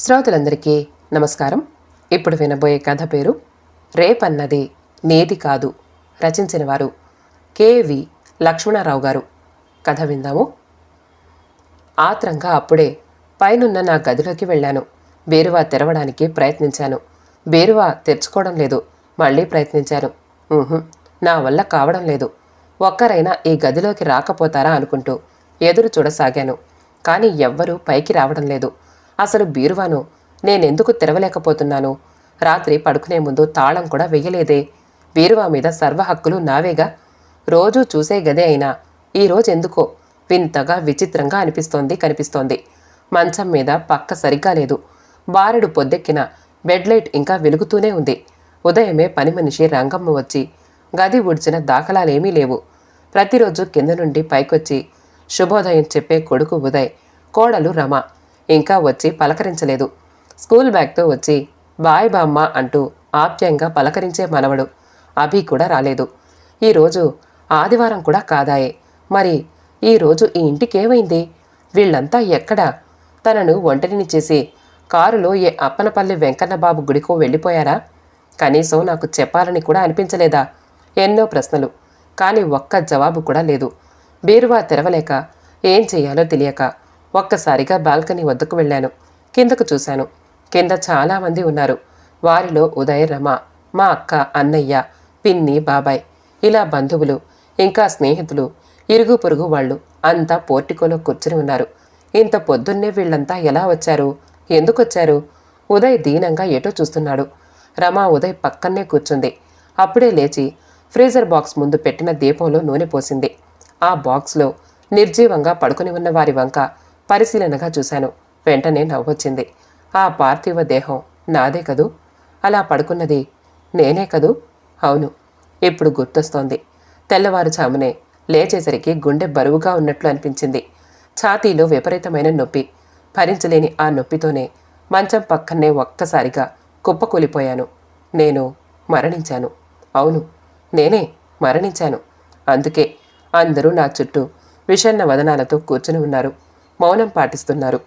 శ్రోతలందరికీ నమస్కారం. ఇప్పుడు వినబోయే కథ పేరు రేపన్నది నేది కాదు రచించిన వారు కేవి లక్ష్మణరావు గారు. కథ విందాము. ఆత్రంగా అప్పుడే పైనున్న నా గదిలోకి వెళ్ళాను. బేరువా తెరవడానికి ప్రయత్నించాను. బేరువా తెరుచుకోవడం లేదు. మళ్ళీ ప్రయత్నించాను. నా వల్ల కావడం లేదు. ఒక్కరైనా ఈ గదిలోకి రాకపోతారా అనుకుంటూ ఎదురు చూడసాగాను. కానీ ఎవ్వరూ పైకి రావడం లేదు. అసలు బీరువాను నేనెందుకు తెరవలేకపోతున్నాను? రాత్రి పడుకునే ముందు తాళం కూడా వెయ్యలేదే. బీరువా మీద సర్వ హక్కులు నావేగా? రోజూ చూసే గదే అయినా. ఈరోజు ఎందుకో? వింతగా విచిత్రంగా అనిపిస్తోంది కనిపిస్తోంది. మంచం మీద పక్క సరిగ్గా లేదు. బారెడు పొద్దెక్కిన బెడ్లైట్ ఇంకా వెలుగుతూనే ఉంది. ఉదయమే పని మనిషి రంగమ్మ వచ్చి గది ఉడిచిన దాఖలాలేమీ లేవు. ప్రతిరోజు కింద నుండి పైకొచ్చి శుభోదయం చెప్పే కొడుకు ఉదయ్ కోడలు రమ. ఇంకా వచ్చి పలకరించలేదు. స్కూల్ బ్యాగ్తో వచ్చి బాయ్ బామ్మ అంటూ ఆప్యాయంగా పలకరించే మనవడు అభి కూడా రాలేదు. ఈరోజు ఆదివారం కూడా కాదాయే. మరి ఈరోజు ఈ ఇంటికేమైంది వీళ్ళంతా ఎక్కడ? తనను ఒంటరిని చేసి కారులో ఏ అప్పనపల్లి వెంకన్నబాబు గుడికో వెళ్ళిపోయారా? కనీసం నాకు చెప్పాలని కూడా అనిపించలేదా? ఎన్నో ప్రశ్నలు. కానీ ఒక్క జవాబు కూడా లేదు. బీరువా తెరవలేక ఏం చేయాలో తెలియక ఒక్కసారిగా బాల్కనీ వద్దకు వెళ్ళాను. కిందకు చూశాను. కింద చాలామంది ఉన్నారు. వారిలో ఉదయరమ మా అక్క అన్నయ్య పిన్ని బాబాయ్. ఇలా బంధువులు ఇంకా స్నేహితులు ఇరుగు పొరుగు వాళ్ళు అంతా పోర్టికోలో కూర్చుని ఉన్నారు. ఇంత పొద్దున్నే వీళ్ళంతా ఎలా వచ్చారు? ఎందుకొచ్చారు? ఉదయ్ దీనంగా ఎటో చూస్తున్నాడు. రమా ఉదయ్ పక్కనే కూర్చుంది. అప్పుడే లేచి ఫ్రీజర్ బాక్స్ ముందు పెట్టిన దీపంలో నూనె పోసింది. ఆ బాక్స్లో నిర్జీవంగా పడుకుని ఉన్న వారి వంక పరిశీలనగా చూశాను. వెంటనే నవ్వొచ్చింది. ఆ పార్థివ దేహం నాదే కదూ? అలా పడుకున్నది నేనే కదూ? అవును ఇప్పుడు గుర్తొస్తోంది. తెల్లవారుజామునే లేచేసరికి గుండె బరువుగా ఉన్నట్లు అనిపించింది. ఛాతీలో విపరీతమైన నొప్పి. భరించలేని ఆ నొప్పితోనే మంచం పక్కనే ఒక్కసారిగా కుప్పకూలిపోయాను. నేను మరణించాను. అవును నేనే మరణించాను. అందుకే అందరూ నా చుట్టూ విషన్న వదనాలతో కూర్చుని ఉన్నారు. మౌనం పాటిస్తున్నారు.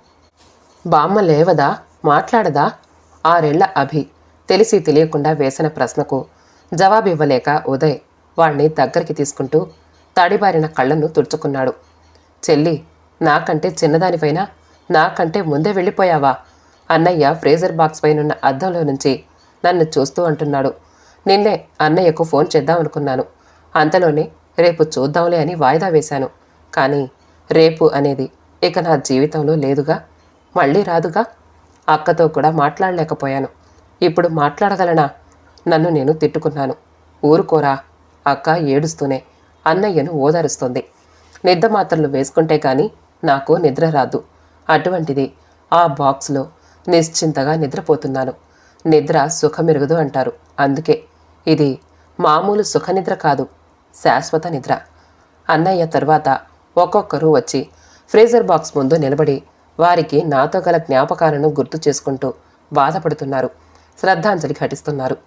బామ్మ లేవదా? మాట్లాడదా? ఆరేళ్ళ అభి తెలిసి తెలియకుండా వేసిన ప్రశ్నకు జవాబివ్వలేక ఉదయ్ వాణ్ణి దగ్గరికి తీసుకుంటూ తడిబారిన కళ్ళను తుడుచుకున్నాడు. చెల్లి నాకంటే చిన్నదానిపైన నాకంటే ముందే వెళ్ళిపోయావా? అన్నయ్య ఫ్రీజర్ బాక్స్ పైనున్న అద్దంలో నుంచి నన్ను చూస్తూ అంటున్నాడు. నిన్నే అన్నయ్యకు ఫోన్ చేద్దామనుకున్నాను అంతలోనే రేపు చూద్దాంలే అని వాయిదా వేశాను. కానీ రేపు అనేది ఇక నా జీవితంలో లేదుగా. మళ్ళీ రాదుగా. అక్కతో కూడా మాట్లాడలేకపోయాను. ఇప్పుడు మాట్లాడగలనా? నన్ను నేను తిట్టుకున్నాను. ఊరుకోరా. అక్క ఏడుస్తూనే. అన్నయ్యను ఓదారుస్తుంది. నిద్ర మాత్రలు వేసుకుంటే కానీ నాకు నిద్ర రాదు. అటువంటిది. ఆ బాక్స్లో నిశ్చింతగా నిద్రపోతున్నాను. నిద్ర సుఖమెరుగదు అంటారు. అందుకే. ఇది మామూలు సుఖనిద్ర కాదు. శాశ్వత నిద్ర. అన్నయ్య తర్వాత ఒక్కొక్కరు వచ్చి ఫ్రీజర్ బాక్స్ ముందు నిలబడి వారికి నాతో గల జ్ఞాపకాలను గుర్తు చేసుకుంటూ బాధపడుతున్నారు. శ్రద్ధాంజలి ఘటిస్తున్నారు.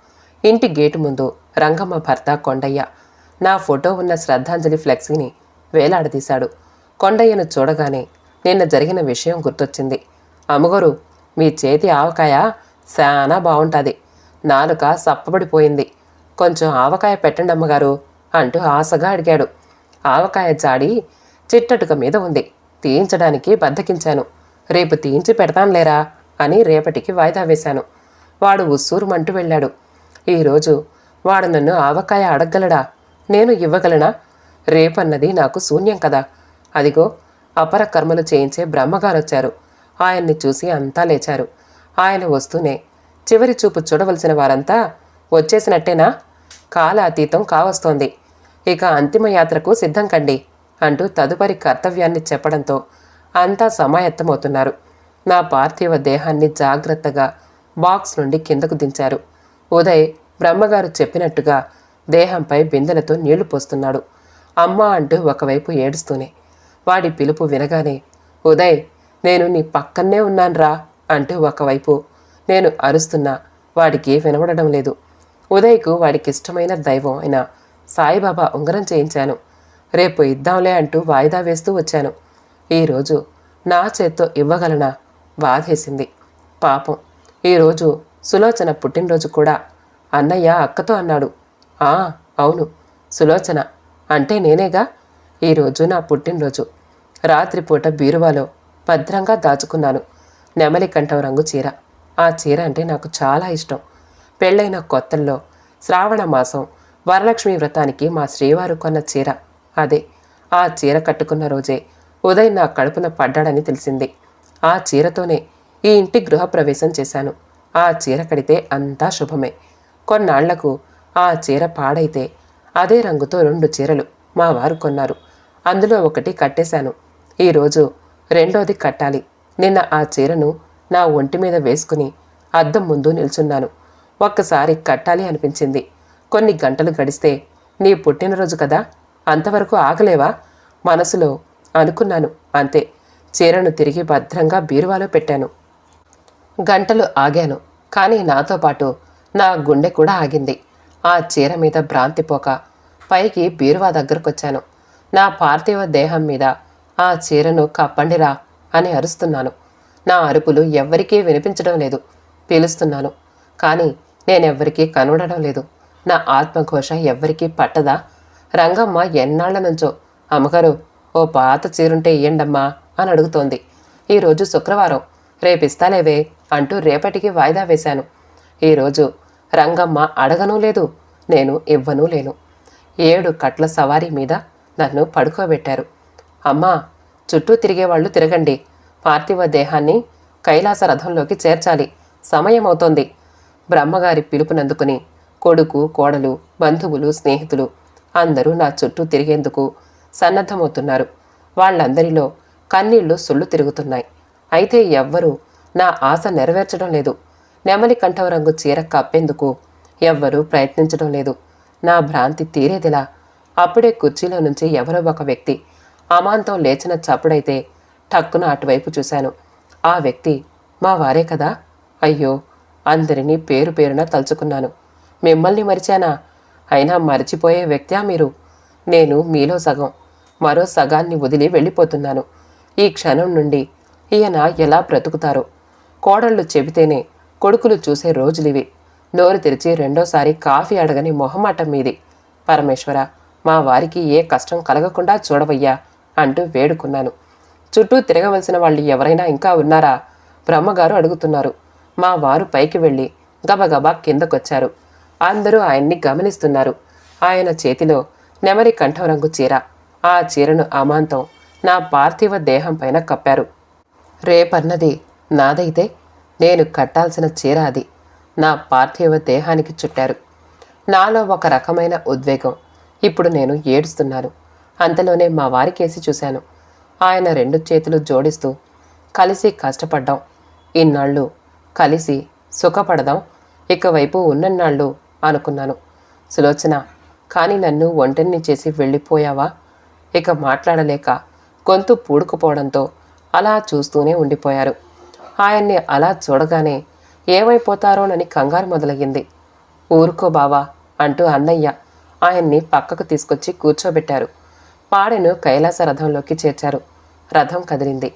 ఇంటి గేటు ముందు రంగమ్మ భర్త కొండయ్య. నా ఫోటో ఉన్న శ్రద్ధాంజలి ఫ్లెక్సీని వేలాడదీశాడు. కొండయ్యను చూడగానే నిన్న జరిగిన విషయం గుర్తొచ్చింది. అమ్మగారు మీ చేతి ఆవకాయ చాలా బాగుంటుంది నాలుక సప్పబడిపోయింది. కొంచెం ఆవకాయ పెట్టండి అమ్మగారు అంటూ ఆశగా అడిగాడు. ఆవకాయ జాడి చిట్టటుక మీద ఉంది. తీయించడానికి బద్దకించాను. రేపు తీయించి పెడతాంలేరా అని రేపటికి వాయిదా వేశాను. వాడు ఉస్సూరుమంటూ వెళ్ళాడు. ఈరోజు వాడు నన్ను ఆవకాయ అడగగలడా? నేను ఇవ్వగలనా? రేపన్నది నాకు శూన్యం కదా. అదిగో అపర కర్మలు చేయించే బ్రహ్మగారొచ్చారు. ఆయన్ని చూసి అంతా లేచారు. ఆయన వస్తూనే చివరి చూపు చూడవలసిన వారంతా వచ్చేసినట్టేనా? కాల అతీతం కావస్తోంది. ఇక అంతిమ యాత్రకు సిద్ధం కండి. అంటూ తదుపరి కర్తవ్యాన్ని చెప్పడంతో అంతా సమాయత్తమవుతున్నారు. నా పార్థివ దేహాన్ని జాగ్రత్తగా బాక్స్ నుండి కిందకు దించారు. ఉదయ్ బ్రహ్మగారు చెప్పినట్టుగా దేహంపై బిందెలతో నీళ్ళు పోస్తున్నాడు. అమ్మ అంటూ ఒకవైపు ఏడుస్తూనే. వాడి పిలుపు వినగానే ఉదయ్ నేను నీ పక్కనే ఉన్నాన్రా అంటూ ఒకవైపు నేను అరుస్తున్నా వాడికి వినబడడం లేదు. ఉదయ్కు వాడికి ఇష్టమైన దైవం అయిన సాయిబాబా ఉంగరం చేయించాను. రేపు ఇద్దాంలే అంటూ వాయిదా వేస్తూ వచ్చాను. ఈరోజు నా చేత్తో ఇవ్వగలనా? బాధేసింది. పాపం. ఈరోజు సులోచన పుట్టినరోజు కూడా. అన్నయ్య అక్కతో అన్నాడు. ఆ అవును. సులోచన. అంటే నేనేగా? ఈరోజు నా పుట్టినరోజు. రాత్రిపూట బీరువాలో భద్రంగా దాచుకున్నాను. నెమలి కంఠం రంగు చీర. ఆ చీర అంటే నాకు చాలా ఇష్టం. పెళ్ళైన కొత్తల్లో శ్రావణ మాసం వరలక్ష్మి వ్రతానికి మా శ్రీవారు కొన్న చీర. అదే ఆ చీర కట్టుకున్న రోజే ఉదయ్ నా కడుపున పడ్డాడని తెలిసింది. ఆ చీరతోనే ఈ ఇంటి గృహప్రవేశం చేశాను. ఆ చీర కడితే అంతా శుభమే. కొన్నాళ్ళకు ఆ చీర పాడైతే అదే రంగుతో రెండు చీరలు మా వారు కొన్నారు. అందులో ఒకటి కట్టేశాను. ఈరోజు రెండోది కట్టాలి. నిన్న ఆ చీరను నా ఒంటి మీద వేసుకుని అద్దం ముందు నిల్చున్నాను. ఒక్కసారి కట్టాలి అనిపించింది. కొన్ని గంటలు గడిస్తే నీ పుట్టినరోజు కదా? అంతవరకు ఆగలేవా? మనసులో అనుకున్నాను అంతే. చీరను తిరిగి భద్రంగా బీరువాలో పెట్టాను. గంటలు ఆగాను కానీ నాతో పాటు నా గుండె కూడా ఆగింది. ఆ చీర మీద భ్రాంతిపోక పైకి బీరువా దగ్గరకొచ్చాను. నా పార్థివ దేహం మీద ఆ చీరను కప్పండిరా అని అరుస్తున్నాను. నా అరుపులు ఎవ్వరికీ వినిపించడం లేదు పీలుస్తున్నాను. కానీ నేనెవ్వరికీ కనబడడం లేదు. నా ఆత్మఘోష ఎవ్వరికీ పట్టదా? రంగమ్మ ఎన్నాళ్ళ నుంచో అమ్మగారు ఓ పాత చీరుంటే ఇయ్యండమ్మా అని అడుగుతోంది. ఈరోజు శుక్రవారం. రేపిస్తాలేవే అంటూ రేపటికి వాయిదా వేశాను. ఈరోజు రంగమ్మ అడగనూ లేదు నేను ఇవ్వనూ లేను. ఏడు కట్ల సవారీ మీద నన్ను పడుకోబెట్టారు. అమ్మా చుట్టూ తిరిగేవాళ్ళు తిరగండి. పార్థివ దేహాన్ని కైలాస రథంలోకి చేర్చాలి. సమయం అవుతోంది బ్రహ్మగారి పిలుపునందుకుని కొడుకు కోడలు బంధువులు స్నేహితులు అందరూ నా చుట్టూ తిరిగేందుకు సన్నద్ధమవుతున్నారు. వాళ్ళందరిలో కన్నీళ్ళు సుళ్ళు తిరుగుతున్నాయి. అయితే ఎవ్వరూ నా ఆశ నెరవేర్చడం లేదు. నెమలి కంఠం రంగు చీర కప్పేందుకు ఎవ్వరూ ప్రయత్నించడం లేదు. నా భ్రాంతి తీరేదిలా. అప్పుడే కుర్చీలో నుంచి ఎవరో ఒక వ్యక్తి అమాంతం లేచిన చప్పుడైతే టక్కున అటువైపు చూశాను. ఆ వ్యక్తి మా వారే కదా? అయ్యో అందరినీ పేరు పేరున తలుచుకున్నాను. మిమ్మల్ని మరిచానా? అయినా మర్చిపోయే వ్యక్త్యా మీరు. నేను మీలో సగం. మరో సగాన్ని వదిలి వెళ్ళిపోతున్నాను. ఈ క్షణం నుండి ఈయన ఎలా బ్రతుకుతారో. కోడళ్ళు చెబితేనే కొడుకులు చూసే రోజులివి. నోరు తెరిచి రెండోసారి కాఫీ అడగని మొహమాటం మీది. పరమేశ్వర మా వారికి ఏ కష్టం కలగకుండా చూడవయ్యా అంటూ వేడుకున్నాను. చుట్టూ తిరగవలసిన వాళ్ళు ఎవరైనా ఇంకా ఉన్నారా? బ్రహ్మగారు అడుగుతున్నారు. మా వారు పైకి వెళ్ళి గబగబా కిందకొచ్చారు. అందరూ ఆయన్ని గమనిస్తున్నారు. ఆయన చేతిలో నెమరి కంఠం రంగు చీర. ఆ చీరను అమాంతం నా పార్థివ దేహం పైన కప్పారు. రేపన్నది నాదైతే నేను కట్టాల్సిన చీర అది. నా పార్థివ దేహానికి చుట్టారు. నాలో ఒక రకమైన ఉద్వేగం. ఇప్పుడు నేను ఏడుస్తున్నాను. అంతలోనే మా వారికేసి చూశాను. ఆయన రెండు చేతులు జోడిస్తూ కలిసి కష్టపడ్డాం. ఇన్నాళ్ళు కలిసి సుఖపడదాం. ఇకవైపు ఉన్నన్నాళ్ళు అనుకున్నాను. సులోచన కానీ నన్ను ఒంటరిని చేసి వెళ్ళిపోయావా? ఇక మాట్లాడలేక గొంతు పూడుకుపోవడంతో అలా చూస్తూనే ఉండిపోయారు. ఆయన్ని అలా చూడగానే ఏమైపోతారోనని కంగారు మొదలయ్యింది. ఊరుకో బావా అంటూ అన్నయ్య ఆయన్ని పక్కకు తీసుకొచ్చి కూర్చోబెట్టారు. పాడెను కైలాస రథంలోకి చేర్చారు. రథం కదిలింది.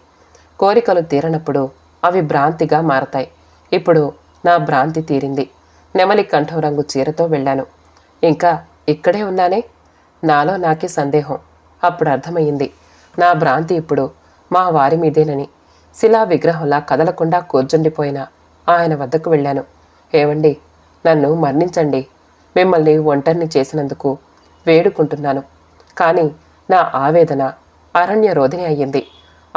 కోరికలు తీరనప్పుడు అవి భ్రాంతిగా మారతాయి. ఇప్పుడు నా భ్రాంతి తీరింది. నెమలి కంఠం రంగు చీరతో వెళ్ళాను. ఇంకా ఇక్కడే ఉన్నానే? నాలో నాకే సందేహం. అప్పుడు అర్థమయ్యింది. నా భ్రాంతి ఇప్పుడు మా వారి మీదేనని. శిలా విగ్రహంలా కదలకుండా కూర్చుండిపోయిన ఆయన వద్దకు వెళ్ళాను. ఏవండి? నన్ను మరణించండి. మిమ్మల్ని ఒంటరిని చేసినందుకు వేడుకుంటున్నాను. కానీ నా ఆవేదన అరణ్య రోధిని అయ్యింది.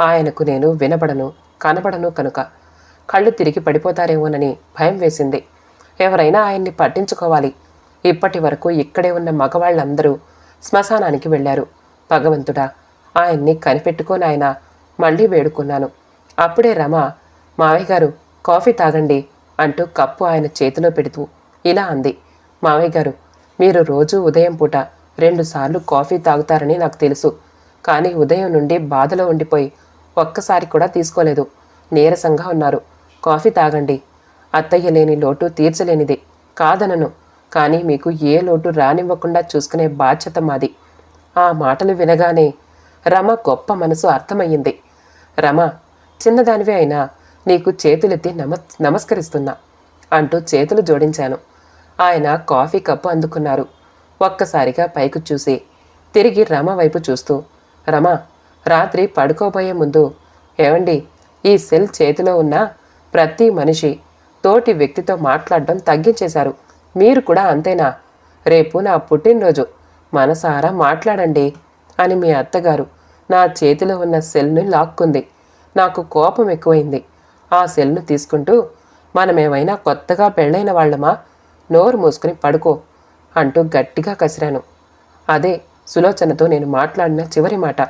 ఆయనకు నేను వినబడను కనబడను కనుక. కళ్ళు తిరిగి పడిపోతారేమోనని భయం వేసింది. ఎవరైనా ఆయన్ని పట్టించుకోవాలి. ఇప్పటి వరకు ఇక్కడే ఉన్న మగవాళ్ళందరూ శ్మశానానికి వెళ్ళారు. భగవంతుడా ఆయన్ని కనిపెట్టుకొని ఆయన మళ్ళీ వేడుకున్నాను. అప్పుడే రమ మావయ్య గారు కాఫీ తాగండి అంటూ కప్పు ఆయన చేతిలో పెడుతూ ఇలా అంది. మావయ్య గారు మీరు రోజు ఉదయం పూట రెండుసార్లు కాఫీ తాగుతారని నాకు తెలుసు. కానీ ఉదయం నుండి బాధలో ఉండిపోయి ఒక్కసారి కూడా తీసుకోలేదు. నీరసంగా ఉన్నారు. కాఫీ తాగండి. అత్తయ్య లేని లోటు తీర్చలేనిది. కాదనను. కానీ మీకు ఏ లోటు రానివ్వకుండా చూసుకునే బాధ్యత మాది. ఆ మాటలు వినగానే రమ గొప్ప మనసు అర్థమయ్యింది. రమ చిన్నదానివే అయినా నీకు చేతులెత్తి నమ నమస్కరిస్తున్నా అంటూ చేతులు జోడించాను. ఆయన కాఫీ కప్పు అందుకున్నారు. ఒక్కసారిగా పైకి చూసి తిరిగి రమ వైపు చూస్తూ రమ రాత్రి పడుకోబోయే ముందు ఏమండి ఈ సెల్ చేతిలో ఉన్న ప్రతి మనిషి తోటి వ్యక్తితో మాట్లాడడం తగ్గించేశారు. మీరు కూడా అంతేనా? రేపు నా పుట్టినరోజు. మనసారా మాట్లాడండి అని మీ అత్తగారు నా చేతిలో ఉన్న సెల్ను లాక్కుంది. నాకు కోపం ఎక్కువైంది. ఆ సెల్ను తీసుకుంటూ మనమేమైనా కొత్తగా పెళ్ళైన వాళ్ళమా? నోరు మూసుకుని పడుకో అంటూ గట్టిగా కసిరాను. అదే సులోచనతో నేను మాట్లాడిన చివరి మాట.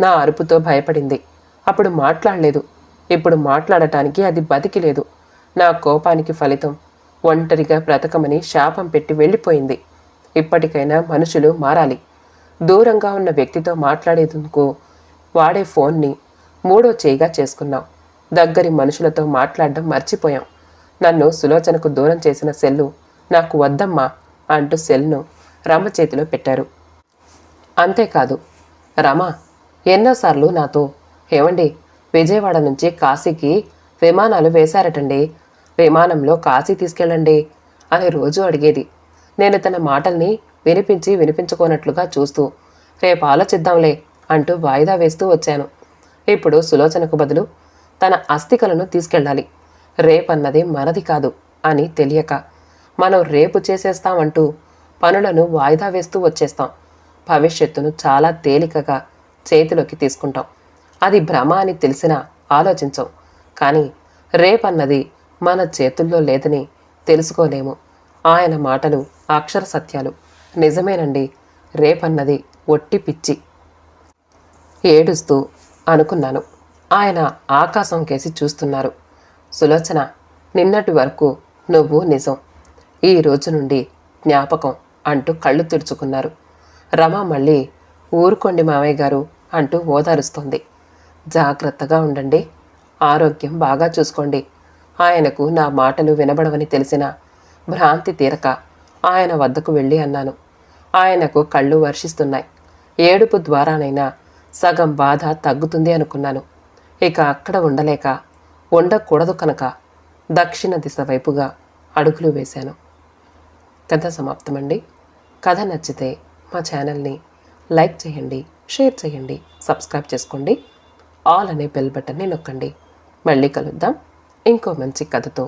నా అరుపుతో భయపడింది. అప్పుడు మాట్లాడలేదు. ఇప్పుడు మాట్లాడటానికి అది బతికి లేదు నా కోపానికి ఫలితం ఒంటరిగా బ్రతకమని శాపం పెట్టి వెళ్ళిపోయింది. ఇప్పటికైనా మనుషులు మారాలి. దూరంగా ఉన్న వ్యక్తితో మాట్లాడేందుకు వాడే ఫోన్ని మూడో చేయిగా చేసుకున్నాం. దగ్గరి మనుషులతో మాట్లాడడం మర్చిపోయాం. నన్ను సులోచనకు దూరం చేసిన సెల్లు నాకు వద్దమ్మా అంటూ సెల్ను రమ చేతిలో పెట్టారు. అంతేకాదు రమ ఎన్నోసార్లు నాతో ఏమండి విజయవాడ నుంచి కాశీకి విమానాలు వేశారటండి విమానంలో కాశీ తీసుకెళ్ళండి అని రోజు అడిగేది. నేను తన మాటల్ని వినిపించి వినిపించుకోనట్లుగా చూస్తూ రేపు ఆలోచిద్దాంలే అంటూ వాయిదా వేస్తూ వచ్చాను. ఇప్పుడు సులోచనకు బదులు తన అస్థికలను తీసుకెళ్ళాలి. రేపన్నది మనది కాదు అని తెలియక మనం రేపు చేసేస్తామంటూ పనులను వాయిదా వేస్తూ వచ్చేస్తాం. భవిష్యత్తును చాలా తేలికగా చేతిలోకి తీసుకుంటాం. అది భ్రమ అని తెలిసినా ఆలోచించం. కానీ రేపన్నది మన చేతుల్లో లేదని తెలుసుకోలేము. ఆయన మాటలు అక్షర సత్యాలు. నిజమేనండి రేపన్నది ఒట్టి పిచ్చి. ఏడుస్తూ అనుకున్నాను. ఆయన ఆకాశం కేసి చూస్తున్నారు. సులోచన నిన్నటి వరకు నువ్వు నిజం. ఈ రోజు నుండి జ్ఞాపకం అంటూ కళ్ళు తెరుచుకున్నారు రమ మళ్ళీ ఊరుకోండి మావయ్య గారు అంటూ ఓదారుస్తోంది. జాగ్రత్తగా ఉండండి. ఆరోగ్యం బాగా చూసుకోండి. ఆయనకు నా మాటలు వినబడవని తెలిసిన భ్రాంతి తీరక ఆయన వద్దకు వెళ్ళి అన్నాను. ఆయనకు కళ్ళు వర్షిస్తున్నాయి. ఏడుపు ద్వారానైనా సగం బాధ తగ్గుతుంది అనుకున్నాను. ఇక అక్కడ ఉండలేక ఉండకూడదు కనుక దక్షిణ దిశ వైపుగా అడుగులు వేశాను. కథ సమాప్తమండి. కథ నచ్చితే మా ఛానల్ని లైక్ చేయండి షేర్ చేయండి సబ్స్క్రైబ్ చేసుకోండి. ఆల్ అనే బెల్ బటన్ని నొక్కండి. మళ్ళీ కలుద్దాం. ఇంకో మంచి కథతో